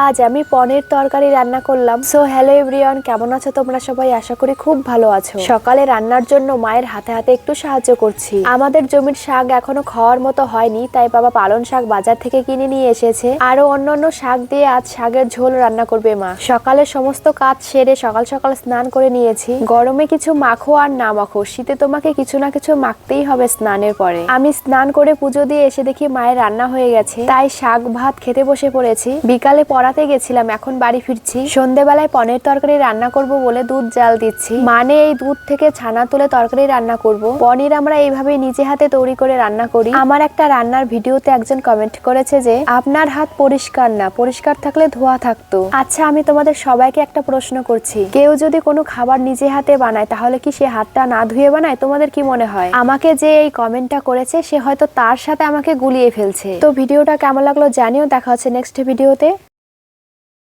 আজ আমি পনির তরকারি রান্না করলাম। সো হ্যালো এভরিওয়ান কেমন আছো তোমরা সবাই? আশা করি খুব ভালো আছো। সকালে রান্নার জন্য মায়ের হাতে হাতে একটু সাহায্য করছি। আমাদের জমির শাক এখনও খাওয়ার মতো হয়নি, তাই বাবা পালন শাক বাজার থেকে কিনে নিয়ে এসেছে। আরও অন্যান্য শাক দিয়ে আজ শাকের ঝোল রান্না করবে মা। সকালে সমস্ত কাজ সেরে সকাল সকাল স্নান করে নিয়েছি। গরমে কিছু মাখো আর না মাখো, শীতে তোমাকে কিছু না কিছু মাখতেই হবে স্নানের পরে। আমি স্নান করে পুজো দিয়ে এসে দেখি মায়ের রান্না হয়ে গেছে। তাই শাক ভাত খেতে বসে পড়েছি। বিকালে পড়াতে গেছিলাম, এখন বাড়ি ফিরছি। সন্ধেবেলায় পনির তরকারি রান্না করব বলে দুধ জাল দিচ্ছি। মানে এই দুধ থেকে ছানা তুলে তরকারি রান্না করব। পনির আমরা এইভাবে নিজে হাতে তৈরি করে রান্না করি। আমার একটা রান্নার ভিডিওতে একজন কমেন্ট করেছে যে, আপনার হাত পরিষ্কার না, পরিষ্কার থাকলে ধোয়া থাকতো। আচ্ছা আমি তোমাদের সবাইকে একটা প্রশ্ন করছি। কেউ যদি কোনো খাবার নিজে হাতে বানায়, তাহলে কি সে হাতটা না ধুয়ে বানায়? তোমাদের কি মনে হয়? আমাকে যে এই কমেন্টটা করেছে, সে হয়তো তার সাথে আমাকে গুলিয়ে ফেলছে। তো ভিডিওটা কেমন লাগল জানিও। দেখা হচ্ছে নেক্সট ভিডিওতে